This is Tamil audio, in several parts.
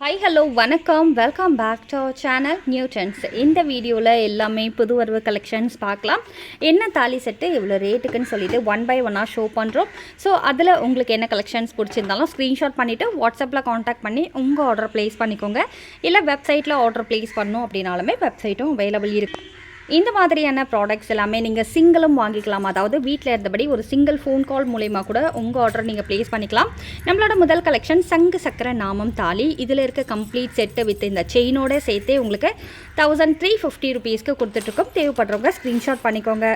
ஹாய் ஹலோ வணக்கம். Welcome back to our channel new trends இந்த வீடியோவில் எல்லாமே புது வரவு கலெக்ஷன்ஸ் பார்க்கலாம். என்ன தாலி செட்டு இவ்வளோ ரேட்டுக்குன்னு சொல்லிட்டு ஒன் பை ஒன்னாக ஷோ பண்ணுறோம் ஸோ அதில் உங்களுக்கு என்ன கலெக்ஷன்ஸ் பிடிச்சிருந்தாலும் ஸ்க்ரீன்ஷாட் பண்ணிவிட்டு வாட்ஸ்அப்பில் காண்டாக்ட் பண்ணி உங்கள் ஆர்டர் ப்ளேஸ் பண்ணிக்கோங்க. இல்லை வெப்சைட்டில் ஆர்டர் ப்ளேஸ் பண்ணணும் அப்படின்னாலுமே வெப்சைட்டும் அவைலபிள் இருக்குது இந்த மாதிரியான ப்ராடக்ட்ஸ் எல்லாமே நீங்கள் சிங்கிளும் வாங்கிக்கலாம்? அதாவது வீட்டில் இருந்தபடி ஒரு சிங்கிள் ஃபோன் கால் மூலயமா கூட உங்கள் ஆர்டர் நீங்கள் ப்ளேஸ் பண்ணிக்கலாம். நம்மளோட முதல் கலெக்ஷன் சங்கு சக்கர நாமம் தாலி. இதில் இருக்க கம்ப்ளீட் செட்டு வித் இந்த செயினோட சேர்த்தே உங்களுக்கு தௌசண்ட் த்ரீ ஃபிஃப்டி ருபீஸ்க்கு கொடுத்துட்ருக்கோம். தேவைப்படுறவங்க ஸ்க்ரீன்ஷாட் பண்ணிக்கோங்க.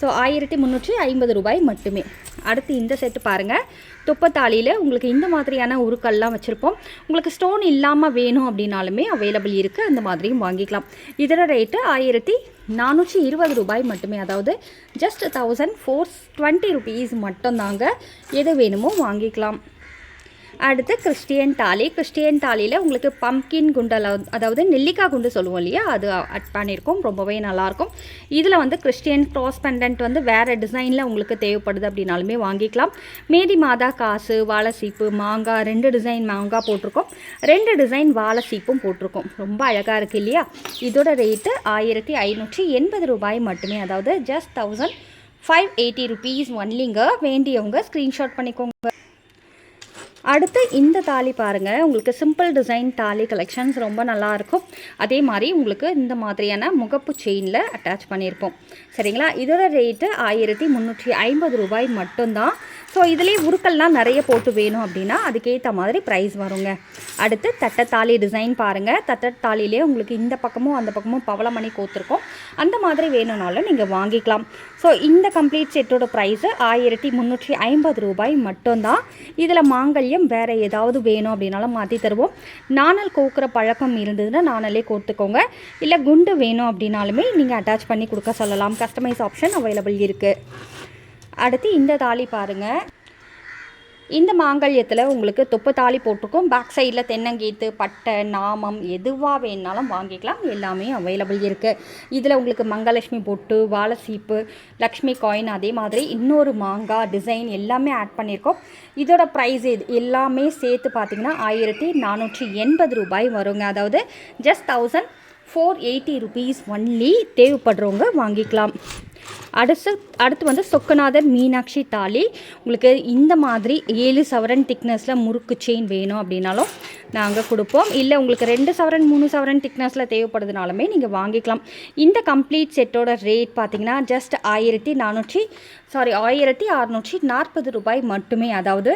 ஸோ ஆயிரத்தி முந்நூற்றி ஐம்பது ரூபாய் மட்டுமே. அடுத்து இந்த செட்டு பாருங்கள் துப்பத்தாலியில் உங்களுக்கு இந்த மாதிரியான உருக்கள்லாம் வச்சுருப்போம். உங்களுக்கு ஸ்டோன் இல்லாமல் வேணும் அப்படின்னாலுமே அவைலபிள் இருக்குது அந்த மாதிரியும் வாங்கிக்கலாம். இதோட ரேட்டு ஆயிரத்தி நானூற்றி இருபது ரூபாய் மட்டுமே அதாவது just thousand four twenty rupees மட்டும்தாங்க. எது வேணுமோ வாங்கிக்கலாம். அடுத்து கிறிஸ்டியன் தாலி. கிறிஸ்டியன் தாலியில் உங்களுக்கு பம்கின் குண்டல் அதாவது நெல்லிக்காய் குண்டு சொல்லுவோம் இல்லையா? அது அட் பண்ணியிருக்கோம் ரொம்பவே நல்லாயிருக்கும். இதில் வந்து கிறிஸ்டியன் க்ராஸ் பெண்டன்ட் வந்து வேறு டிசைனில் உங்களுக்கு தேவைப்படுது அப்படின்னாலுமே வாங்கிக்கலாம். மேரி மாதா காசு வாழை சீப்பு மாங்காய் ரெண்டு டிசைன் மாங்காய் போட்டிருக்கோம். ரெண்டு டிசைன் வாழை சீப்பும் போட்டிருக்கோம். ரொம்ப அழகாக இருக்குது இல்லையா? இதோட ரேட்டு ஆயிரத்தி ஐநூற்றி எண்பது ரூபாய் மட்டுமே. அதாவது just thousand five eighty rupees ஒன்லிங்க வேண்டியவங்க ஸ்க்ரீன்ஷாட் பண்ணிக்கோங்க. அடுத்து இந்த தாலி பாருங்கள் உங்களுக்கு சிம்பிள் டிசைன் தாலி கலெக்ஷன்ஸ் ரொம்ப நல்லாயிருக்கும். அதே மாதிரி உங்களுக்கு இந்த மாதிரியான முகப்பு செயினில் அட்டாச் பண்ணியிருப்போம். சரிங்களா? இதோட ரேட்டு ஆயிரத்தி முந்நூற்றி ஐம்பது ரூபாய் மட்டும்தான். ஸோ இதுலேயே உருக்கள்லாம் நிறைய போட்டு வேணும் அப்படின்னா அதுக்கேற்ற மாதிரி ப்ரைஸ் வருங்க. அடுத்து தட்டத்தாலி டிசைன் பாருங்கள் தட்டத்தாலிலே உங்களுக்கு இந்த பக்கமும் அந்த பக்கமும் பவளமணி கோத்துருக்கோம் அந்த மாதிரி வேணும்னாலும் நீங்கள் வாங்கிக்கலாம். ஸோ இந்த கம்ப்ளீட் செட்டோட ப்ரைஸு ஆயிரத்தி முந்நூற்றி ஐம்பது ரூபாய் மட்டும்தான். இதில் மாங்கல்யம் வேறு ஏதாவது வேணும் அப்படின்னாலும் மாற்றி தருவோம். நாணல் கோக்குற பழக்கம் இருந்ததுன்னா நாணலே கோர்த்துக்கோங்க இல்லை குண்டு வேணும் அப்படின்னாலுமே நீங்கள் அட்டாச் பண்ணி கொடுக்க சொல்லலாம். கஸ்டமைஸ் ஆப்ஷன் அவைலபிள் இருக்குது அடுத்து இந்த தாலி பாருங்கள் இந்த மாங்கல்யத்தில் உங்களுக்கு தொப்பு தாலி போட்டிருக்கும் பேக் சைடில் தென்னங்கீத்து பட்டை நாமம் எதுவாக வேணாலும் வாங்கிக்கலாம். எல்லாமே அவைலபிள் இருக்குது இதில் உங்களுக்கு மங்கலட்சுமி பொட்டு வாழைசீப்பு லக்ஷ்மி காயின் அதே மாதிரி இன்னொரு மாங்காய் டிசைன் எல்லாமே ஆட் பண்ணியிருக்கோம் இதோட ப்ரைஸ் இது எல்லாமே சேர்த்து பார்த்தீங்கன்னா ஆயிரத்தி நானூற்றி எண்பது ரூபாய் வருங்க. அதாவது just thousand four eighty rupees only தேவைப்படுறவங்க வாங்கிக்கலாம். அடுத்து அடுத்து வந்து சொக்கநாதர் மீனாட்சி தாலி. உங்களுக்கு இந்த மாதிரி ஏழு சவரன் திக்னஸில் முறுக்கு செயின் வேணும் அப்படின்னாலும் நாங்கள் கொடுப்போம். இல்லை உங்களுக்கு ரெண்டு சவரன் மூணு சவரன் திக்னஸில் தேவைப்படுதுனாலுமே நீங்கள் வாங்கிக்கலாம். இந்த கம்ப்ளீட் செட்டோட ரேட் பார்த்தீங்கன்னா ஜஸ்ட் ஆயிரத்தி நானூற்றி சாரி ஆயிரத்தி அறநூற்றி நாற்பது ரூபாய் மட்டுமே. அதாவது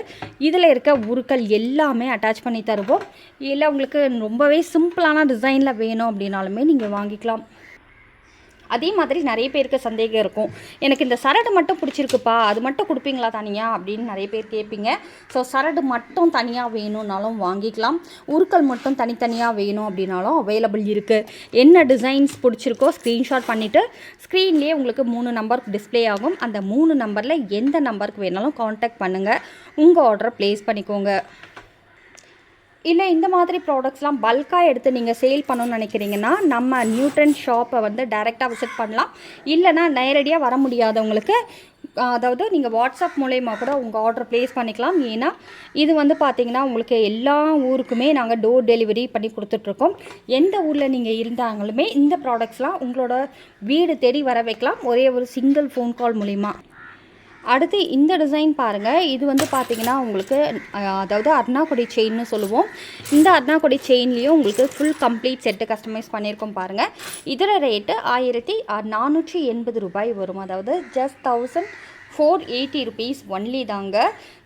இதில் இருக்க உருக்கள் எல்லாமே அட்டாச் பண்ணி தருவோம். இல்லை உங்களுக்கு ரொம்பவே சிம்பிளான டிசைனில் வேணும் அப்படின்னாலுமே நீங்கள் வாங்கிக்கலாம். அதே மாதிரி நிறைய பேருக்கு சந்தேகம் இருக்கும். எனக்கு இந்த சரடு மட்டும் பிடிச்சிருக்குப்பா அது மட்டும் கொடுப்பீங்களா தனியாக அப்படின்னு நிறைய பேர் கேட்பீங்க. ஸோ சரடு மட்டும் தனியாக வேணும்னாலும் வாங்கிக்கலாம். உருக்கள் மட்டும் தனித்தனியாக வேணும் அப்படின்னாலும் அவைலபிள் இருக்குது என்ன டிசைன்ஸ் பிடிச்சிருக்கோ ஸ்க்ரீன்ஷாட் பண்ணிவிட்டு ஸ்க்ரீன்லேயே உங்களுக்கு மூணு நம்பர் டிஸ்ப்ளே ஆகும். அந்த மூணு நம்பரில் எந்த நம்பருக்கு வேணாலும் காண்டாக்ட் பண்ணுங்கள் உங்கள் ஆர்டரை ப்ளேஸ் பண்ணிக்கோங்க. இல்லை இந்த மாதிரி ப்ராடக்ட்ஸ்லாம் பல்காக எடுத்து நீங்கள் சேல் பண்ணணும்னு நினைக்கிறீங்கன்னா நம்ம நியூட்ரன் ஷாப்பை வந்து டைரெக்டாக விசிட் பண்ணலாம். இல்லைனா நேரடியாக வர முடியாதவங்களுக்கு அதாவது நீங்கள் வாட்ஸ்அப் மூலயமா கூட உங்கள் ஆர்டர் ப்ளேஸ் பண்ணிக்கலாம். ஏன்னா இது வந்து பார்த்திங்கன்னா உங்களுக்கு எல்லா ஊருக்குமே நாங்கள் டோர் டெலிவரி பண்ணி கொடுத்துட்ருக்கோம். எந்த ஊரில் நீங்கள் இருந்தாங்களுமே இந்த ப்ராடக்ட்ஸ்லாம் உங்களோட வீடு தேடி வர வைக்கலாம். ஒரே ஒரு சிங்கிள் ஃபோன் கால் மூலிமா அடுத்து இந்த டிசைன் பாருங்கள் இது வந்து பார்த்திங்கன்னா உங்களுக்கு அதாவது அர்ணாக்குடி செயின்னு சொல்லுவோம். இந்த அர்ணாக்குடி செயின்லேயும் உங்களுக்கு ஃபுல் கம்ப்ளீட் செட்டு கஸ்டமைஸ் பண்ணியிருக்கோம் பாருங்கள் இதோட ரேட்டு ஆயிரத்தி நானூற்றி எண்பது ரூபாய் வரும். அதாவது just thousand four eighty rupees only தாங்க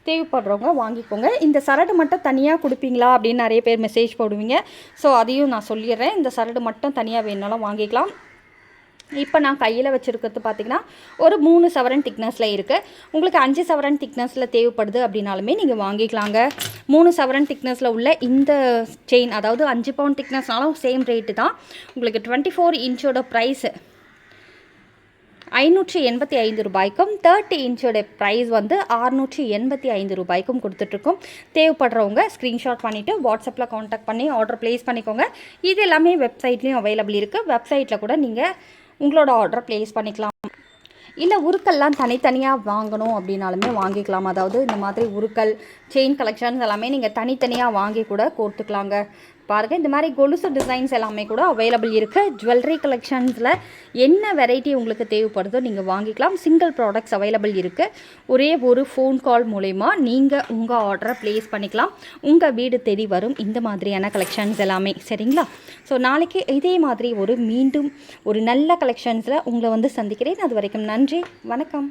தேவைப்படுறவங்க வாங்கிக்கோங்க. இந்த சரடு மட்டும் தனியாக கொடுப்பீங்களா அப்படின்னு நிறைய பேர் மெசேஜ் போடுவீங்க. ஸோ அதையும் நான் சொல்லிடுறேன். இந்த சரடு மட்டும் தனியாக வேணுனாலும் வாங்கிக்கலாம். இப்போ நான் கையில் வச்சுருக்கிறது பார்த்திங்கன்னா ஒரு மூணு சவரன் திக்னஸில் இருக்குது உங்களுக்கு அஞ்சு சவரன் திக்னஸில் தேவைப்படுது அப்படின்னாலுமே நீங்கள் வாங்கிக்கலாங்க. மூணு சவரன் திக்னஸில் உள்ள இந்த செயின் அதாவது அஞ்சு பவுண்ட் திக்னஸ்னாலும் சேம் ரேட்டு தான். உங்களுக்கு டுவெண்ட்டி ஃபோர் இன்ச்சோட ப்ரைஸு ஐநூற்றி எண்பத்தி ஐந்து ரூபாய்க்கும் தேர்ட்டி இன்ச்சோட ப்ரைஸ் வந்து ஆறுநூற்றி எண்பத்தி ஐந்து ரூபாய்க்கும் கொடுத்துட்ருக்கோம். தேவைப்படுறவங்க ஸ்க்ரீன்ஷாட் பண்ணிவிட்டு வாட்ஸ்அப்பில் காண்டாக்ட் பண்ணி ஆர்டர் ப்ளேஸ் பண்ணிக்கோங்க. இது எல்லாமே வெப்சைட்லேயும் அவைலபிள் இருக்குது வெப்சைட்டில் கூட நீங்கள் உங்களோட ஆர்டரை ப்ளேஸ் பண்ணிக்கலாம். இல்லை உருக்கள்லாம் தனித்தனியாக வாங்கணும் அப்படின்னாலுமே வாங்கிக்கலாம். அதாவது இந்த மாதிரி உருக்கள் செயின் கலெக்ஷன்ஸ் எல்லாமே நீங்கள் தனித்தனியாக வாங்கி கூட கோர்த்துக்கலாங்க பாருங்கள் இந்த மாதிரி கொலுசு டிசைன்ஸ் எல்லாமே கூட அவைலபிள் இருக்குது ஜுவல்லரி கலெக்ஷன்ஸில் என்ன வெரைட்டி உங்களுக்கு தேவைப்படுதோ நீங்கள் வாங்கிக்கலாம். சிங்கிள் ப்ராடக்ட்ஸ் அவைலபிள் இருக்குது ஒரே ஒரு ஃபோன் கால் மூலயமா நீங்கள் உங்கள் ஆர்டரை ப்ளேஸ் பண்ணிக்கலாம். உங்கள் வீடு தேடி வரும் இந்த மாதிரியான கலெக்ஷன்ஸ் எல்லாமே. சரிங்களா? ஸோ நாளைக்கு இதே மாதிரி ஒரு மீண்டும் ஒரு நல்ல கலெக்ஷன்ஸில் உங்களை வந்து சந்திக்கிறேன். அது வரைக்கும் நன்றி. வணக்கம்.